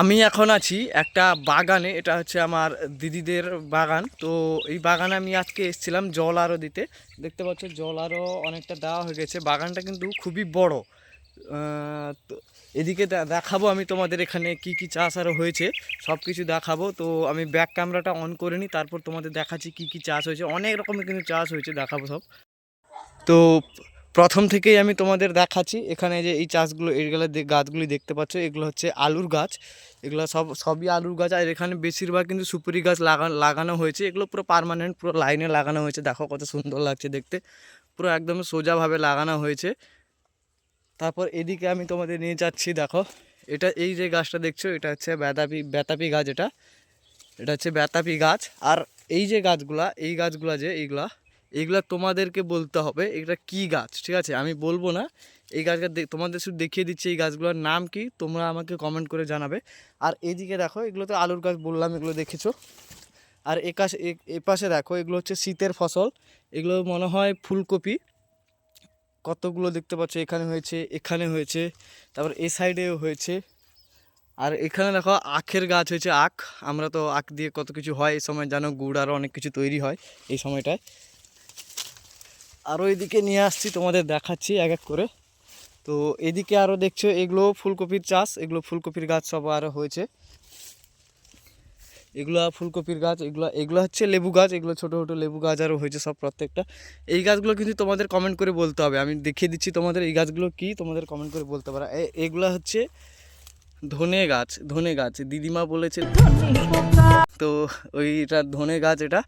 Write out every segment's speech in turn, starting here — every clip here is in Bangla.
আমি এখন আছি একটা বাগানে, এটা হচ্ছে আমার দিদিদের বাগান। তো এই বাগানে আমি আজকে এসেছিলাম জল আরও দিতে দেখতে পাচ্ছ, জল আরও অনেকটা দেওয়া হয়ে গেছে। বাগানটা কিন্তু খুবই বড়। তো এদিকে দেখাবো আমি তোমাদের এখানে কি কি চাষ আরও হয়েছে। সব কিছু দেখাবো। তো আমি ব্যাক ক্যামেরাটা অন করে নিই তারপর তোমাদের দেখাচ্ছি কি কি চাষ হয়েছে। অনেক রকমের কিন্তু চাষ হয়েছে, দেখাবো সব। তো প্রথম থেকেই আমি তোমাদের দেখাচ্ছি। এখানে যে এই চাষগুলো এইগুলো গাছগুলি দেখতে পাচ্ছ, এগুলো হচ্ছে আলুর গাছ। এগুলো সব, সবই আলুর গাছ। আর এখানে বেশিরভাগ কিন্তু সুপুরি গাছ লাগানো লাগানো হয়েছে। এগুলো পুরো পার্মানেন্ট পুরো লাইনে লাগানো হয়েছে। দেখো কত সুন্দর লাগছে দেখতে। পুরো একদম সোজাভাবে লাগানো হয়েছে। তারপর এদিকে আমি তোমাদের নিয়ে যাচ্ছি, দেখো। এটা এই যে গাছটা দেখছ, এটা হচ্ছে বেতাপি বেতাপি গাছ এটা। এটা হচ্ছে বেতাপি গাছ। আর এই যে গাছগুলা, এই গাছগুলা যে, এইগুলা এইগুলা তোমাদেরকে বলতে হবে এটা কি গাছ? ঠিক আছে? আমি বলব না, এই গাছটা তোমাদের শুধু দেখিয়ে দিচ্ছি এই গাছগুলোর নাম কি, তোমরা আমাকে কমেন্ট করে জানাবে। আর এইদিকে দেখো, এগুলো তো আলুর গাছ বললাম, এগুলো দেখেছ? আর একাশ এ পাশে দেখো, এগুলো হচ্ছে শীতের ফসল, এগুলো মনে হয় ফুলকপি। কতগুলো দেখতে পাচ্ছ, এখানে হয়েছে এখানে হয়েছে, তারপর এ সাইডেও হয়েছে। আর এখানে দেখো, আখের গাছ হয়েছে আখ। আমরা তো আখ দিয়ে কত কিছু হয়, এই সময় জানো, গুড় আরও অনেক কিছু তৈরি হয় এই সময়টায়। আরও এদিকে নিয়ে আসছি, তোমাদের দেখাচ্ছি এক এক করে। তো এদিকে আরও দেখছ, এগুলো ফুলকপির চাষ, এগুলো ফুলকপির গাছ সব আরও হয়েছে। এগুলো ফুলকপির গাছ, এগুলো এগুলো হচ্ছে লেবু গাছ, এগুলো ছোটো ছোটো লেবু গাছ আরও হয়েছে সব প্রত্যেকটা। এই গাছগুলো কিন্তু তোমাদের কমেন্ট করে বলতে হবে, আমি দেখিয়ে দিচ্ছি তোমাদের এই গাছগুলো কি, তোমাদের কমেন্ট করে বলতে পারো। এগুলো হচ্ছে ধনে গাছ ধনে গাছ। দিদিমা বলেছে, তো ওইটা ধনে গাছ এটা,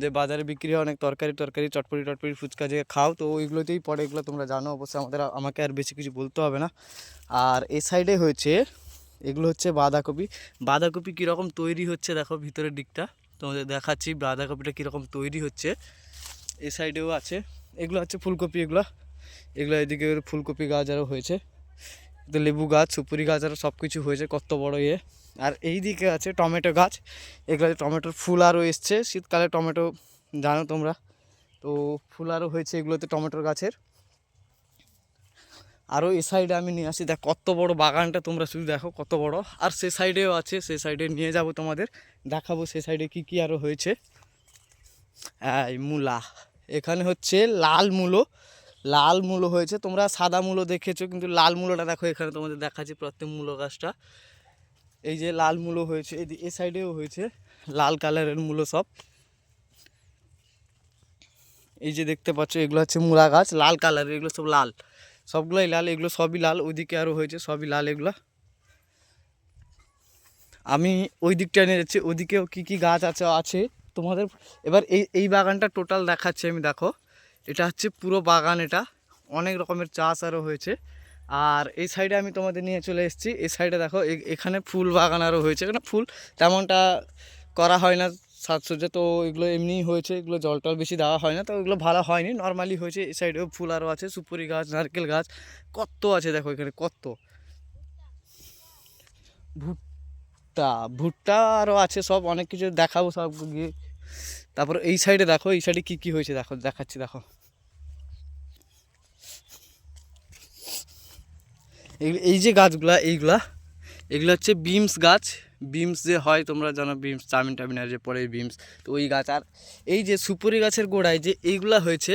যে বাজারে বিক্রি হয় অনেক তরকারি টরকারি চটপটি, টটপটি, ফুচকা যে খাও, তো ওইগুলোতেই পড়ে, এগুলো তোমরা জানো অবশ্যই আমাদের, আমাকে আর বেশি কিছু বলতে হবে না। আর এই সাইডে হয়েছে, এগুলো হচ্ছে বাঁধাকপি। বাঁধাকপি কীরকম তৈরি হচ্ছে দেখো ভিতরের দিকটা, তোমাদের দেখাচ্ছি বাঁধাকপিটা কীরকম তৈরি হচ্ছে। এই সাইডেও আছে, এগুলো হচ্ছে ফুলকপি, এগুলো এগুলো এদিকে ফুলকপি গাছ আরও হয়েছে। তো লেবু গাছ, সুপুরি গাছ আরও সব কিছু হয়েছে কত বড় ইয়ে। আর এই দিকে আছে টমেটো গাছ। এগুলো টমেটোর ফুল আরও এসছে। শীতকালে টমেটো জানো তোমরা। তো ফুল আরও হয়েছে এগুলোতে টমেটোর গাছের। আরও এই সাইডে আমি নিয়ে আসি। দেখ, কত বড় বাগানটা তোমরা শুধু দেখো, কত বড়। আর সে সাইডেও আছে, সে সাইডে নিয়ে যাব তোমাদের। দেখাবো সে সাইডে কি কি আরও হয়েছে। এই মূলা। এখানে হচ্ছে লাল মূলো। লাল মূলো হয়েছে। তোমরা সাদা মূলো দেখেছ, কিন্তু লাল মূলোটা দেখো, এখানে তোমাদের দেখাচ্ছি প্রত্যেক মূলো গাছটা। এই যে লাল মূলো হয়েছে, এই সাইডেও হয়েছে, লাল কালারের মূলো সব। এই যে দেখতে পাচ্ছ, এগুলো হচ্ছে মূলা গাছ, লাল কালারের, এগুলো সব লাল। সবগুলোই লাল, এগুলো সবই লাল, ওইদিকে আরও হয়েছে, সবই লাল এগুলো। আমি ওই দিকটা নিয়ে যাচ্ছি, ওদিকেও কী কী গাছ আছে আছে। তোমাদের, এবার এই এই বাগানটা টোটাল দেখাচ্ছি আমি, দেখো। এটা হচ্ছে পুরো বাগান এটা। অনেক রকমের চাষ আরও হয়েছে। আর এই সাইডে আমি তোমাদের নিয়ে চলে এসেছি। এই সাইডে দেখো এখানে ফুল বাগান আরও হয়েছে। এখানে ফুল তেমনটা করা হয় না, সাজসজ্জা তো এগুলো এমনিই হয়েছে। এগুলো জল টল বেশি দেওয়া হয় না, তো এগুলো ভালো হয়নি। নর্মালি হয়েছে, এই সাইডেও ফুল আরও আছে। সুপুরি গাছ, নারকেল গাছ কত আছে দেখো এখানে কত ভুট্টা ভুট্টা আরও আছে, সব অনেক কিছু দেখাবো সব গিয়ে। তারপর এই সাইডে দেখো, এই সাইডে কী কী হয়েছে দেখো, দেখাচ্ছি, দেখো। এই যে গাছগুলা, এইগুলা, এগুলো হচ্ছে বিমস গাছ। বিমস যে হয়, তোমরা জানো, বিমস, চাউমিন টামিনের যে পরে বিমস। তো ওই গাছ, আর এই যে সুপুরি গাছের গোড়ায় যে এইগুলা হয়েছে,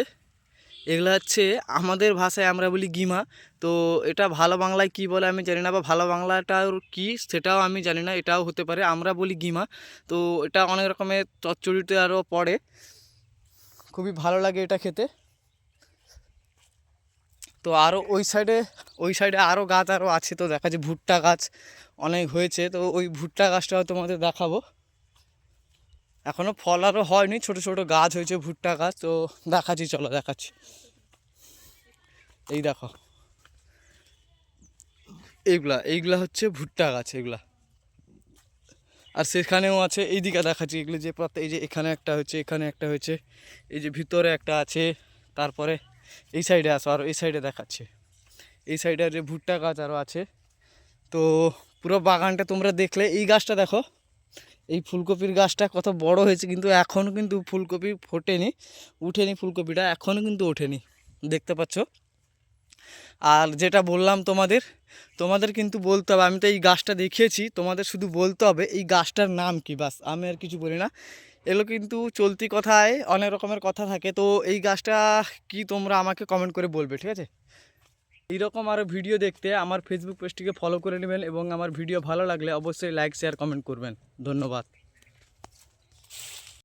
এগুলো হচ্ছে আমাদের ভাষায় আমরা বলি গিমা। তো এটা ভালো বাংলায় কি বলে আমি জানি না, বা ভালো বাংলাটার কি সেটাও আমি জানি না, এটাও হতে পারে। আমরা বলি গিমা। তো এটা অনেক রকমের চচ্চড়িতে আরও পড়ে। খুবই ভালো লাগে এটা খেতে। তো আরও ওই সাইডে ওই সাইডে আরও গাছ আরও আছে তো, দেখা যায় ভুট্টা গাছ অনেক হয়েছে। তো ওই ভুট্টা গাছটাও তোমাদের দেখাবো। এখনও ফল আরও হয়নি, ছোট ছোট গাছ হয়েছে ভুট্টা গাছ, তো দেখাচ্ছি, চলো দেখাচ্ছি। এই দেখো। এইগুলা এইগুলা হচ্ছে ভুট্টা গাছ এগুলা আর সেখানেও আছে, এইদিকে দেখাচ্ছি এগুলো যে প্রত্যেক এই যে এখানে একটা হয়েছে, এখানে একটা হয়েছে, এই যে ভিতরে একটা আছে, তারপরে এই সাইডে আসো আর এই সাইডে দেখাচ্ছে। এই সাইডে যে ভুট্টা গাছ আরও আছে। তো পুরো বাগানটা তোমরা দেখলে, এই গাছটা দেখো। এই ফুলকপির গাছটা কত বড় হয়েছে, কিন্তু এখনও কিন্তু ফুলকপি ফোটেনি, উঠেনি ফুলকপিটা এখনও কিন্তু ওঠেনি। দেখতে পাচ্ছ? আর যেটা বললাম তোমাদের তোমাদের কিন্তু বলতে হবে, আমি তো এই গাছটা দেখিয়েছি, তোমাদের শুধু বলতে হবে, এই গাছটার নাম কি? বাস আমি আর কিছু বলি না। এগুলো কিন্তু চলতি কথায় অনেক রকমের কথা থাকে। তো এই গাছটা কি তোমরা আমাকে কমেন্ট করে বলবে, ঠিক আছে? এইরকম আরও ভিডিও দেখতে আমার ফেসবুক পেজটিকে ফলো করে নেবেন এবং আমার ভিডিও ভালো লাগলে অবশ্যই লাইক শেয়ার কমেন্ট করবেন। ধন্যবাদ।